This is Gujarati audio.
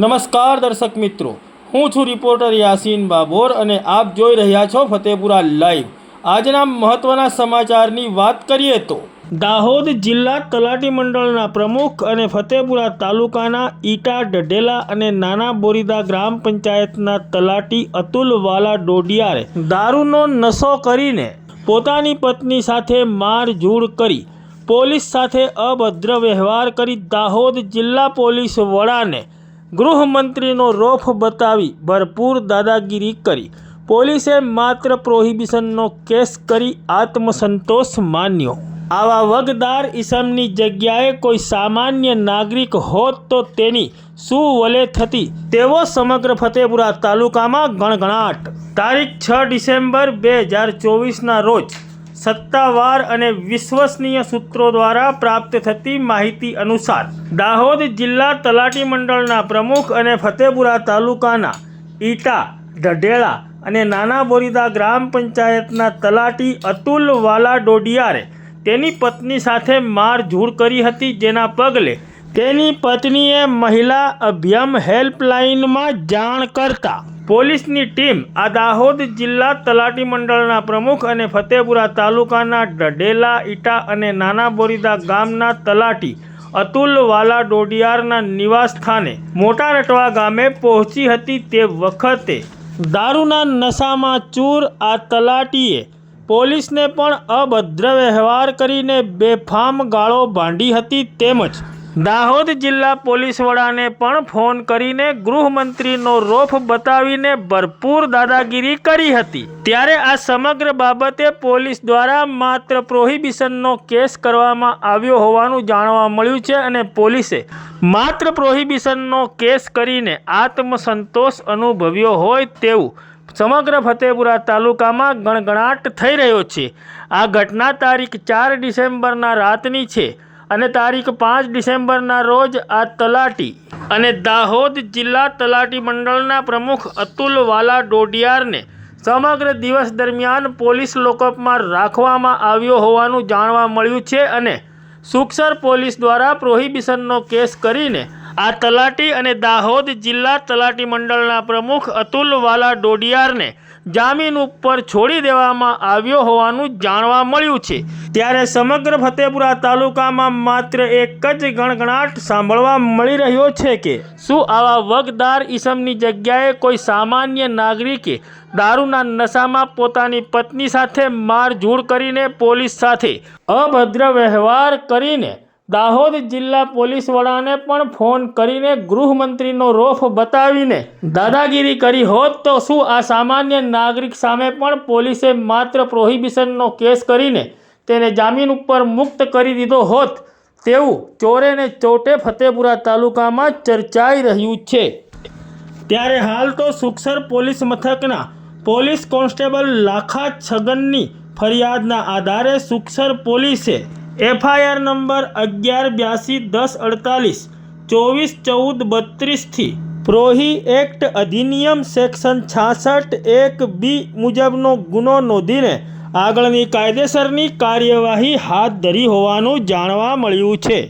નમસ્કાર દર્શક મિત્રો. હું છું રિપોર્ટર યાસીન બાબોર અને આપ જોઈ રહ્યા છો ફતેપુરા લાઈવ. આજના મહત્વના સમાચારની વાત કરીએ તો, દાહોદ જિલ્લા તલાટી મંડળના પ્રમુખ અને ફતેપુરા તાલુકાના ઈટા ડઢેલા અને નાના બોરીદા ગ્રામ પંચાયતના તલાટી અતુલ વાલા ડોડિયારે દારૂનો નશો કરીને પોતાની પત્ની સાથે મારઝૂડ કરી, પોલીસ સાથે અભદ્ર વ્યવહાર કરી દાહોદ જિલ્લા પોલીસ વડાને ગૃહમંત્રીનો રોફ બતાવી ભરપૂર દાદાગીરી કરી. પોલીસે માત્ર પ્રોહિબિશનનો કેસ કરી આત્મસંતોષ માન્યો. આવા વગદાર ઈસમની જગ્યાએ કોઈ સામાન્ય નાગરિક હોત તો તેની શું વલે થતી? તેવો સમગ્ર ફતેપુરા તાલુકામાં ગણગણાટ. તારીખ છ ડિસેમ્બર બે હજાર ચોવીસના રોજ સત્તાવાર અને વિશ્વસનીય સૂત્રો દ્વારા પ્રાપ્ત થતી માહિતી અનુસાર, દાહોદ જિલ્લા તલાટી મંડળના પ્રમુખ અને ફતેપુરા તાલુકાના ઈટા, ઢઢેળા અને નાના બોરીદા ગ્રામ પંચાયતના તલાટી અતુલ વાલા ડોડિયારે તેની પત્ની સાથે મારઝૂડ કરી હતી, જેના પગલે તેની પત્નીએ મહિલા અભિયમ હેલ્પલાઇનમાં જાણ કરતા પોલીસની ટીમ આ દાહોદ જિલ્લા તલાટી મંડળના પ્રમુખ અને ફતેપુરા તાલુકાના ઢઢેલા ઈટા અને નાના બોરીદા ગામના તલાટી અતુલ વાલા ડોડિયારના નિવાસ સ્થાને મોટા રટવા ગામે પહોંચી હતી તે વખતે. દારૂના નશામાં ચૂર આ તલાટીએ પોલીસને પણ અભદ્ર વ્યવહાર કરીને બેફામ ગાળો ભાંડી હતી તેમજ દાહોદ જિલ્લા પોલીસ વડાને પણ ફોન કરીને ગૃહમંત્રીનો રોફ બતાવીને ભરપૂર દાદાગીરી કરી હતી. ત્યારે આ સમગ્ર બાબતે પોલીસ દ્વારા માત્ર પ્રોહિબિશનનો કેસ કરવામાં આવ્યો હોવાનું જાણવા મળ્યું છે અને પોલીસે માત્ર પ્રોહિબિશનનો કેસ કરીને આત્મસંતોષ અનુભવ્યો હોય તેવું સમગ્ર ફતેપુરા તાલુકામાં ગણગણાટ થઈ રહ્યો છે. આ ઘટના તારીખ ચાર ડિસેમ્બરના રાતની છે. અને તારીખ પાંચ ડિસેમ્બરના રોજ આ તલાટી અને દાહોદ જિલ્લા તલાટી મંડળના પ્રમુખ અતુલ વાલા ડોડિયારને સમગ્ર દિવસ દરમિયાન પોલીસ લોકઅપમાં રાખવામાં આવ્યો હોવાનું જાણવા મળ્યું છે અને સુખસર પોલીસ દ્વારા પ્રોહિબિશનનો કેસ કરીને આ તલાટી અને દાહોદ જિલ્લા તલાટી મંડળના પ્રમુખ અતુલ વાલા ડોડિયારને જામીન ઉપર છોડી દેવામાં આવ્યો હોવાનું જાણવા મળ્યું છે. ત્યારે સમગ્ર ફતેપુરા તાલુકામાં માત્ર એક જ ગણગણાટ સાંભળવા મળી રહ્યો છે કે, શું આવા વગદાર ઈસમની જગ્યાએ કોઈ સામાન્ય નાગરિકે દારૂના નશામાં પોતાની પત્ની સાથે મારઝૂડ કરીને પોલીસ સાથે અભદ્ર વ્યવહાર કરીને દાહોદ જિલ્લા પોલીસ વડાને પણ ફોન કરીને ગૃહમંત્રીનો રોફ બતાવીને દાદાગીરી કરી હોત તો શું આ સામાન્ય નાગરિક સામે પણ પોલીસે માત્ર પ્રોહિબિશનનો કેસ કરીને તેને જામીન ઉપર મુક્ત કરી દીધો હોત તેવું ચોરે ને ચોટે ફતેપુરા તાલુકામાં ચર્ચાઈ રહ્યું છે. ત્યારે હાલ તો સુખસર પોલીસ મથકના પોલીસ કોન્સ્ટેબલ લાખા છગનની ફરિયાદના આધારે સુખસર પોલીસે એફઆઈઆર નંબર અગિયાર બ્યાસી દસ અડતાલીસ, ચોવીસ ચૌદ બત્રીસથી પ્રોહી એક્ટ અધિનિયમ સેક્શન છાસઠ એક બી મુજબનો ગુનો નોંધીને આગળની કાયદેસરની કાર્યવાહી હાથ ધરી હોવાનું જાણવા મળ્યું છે.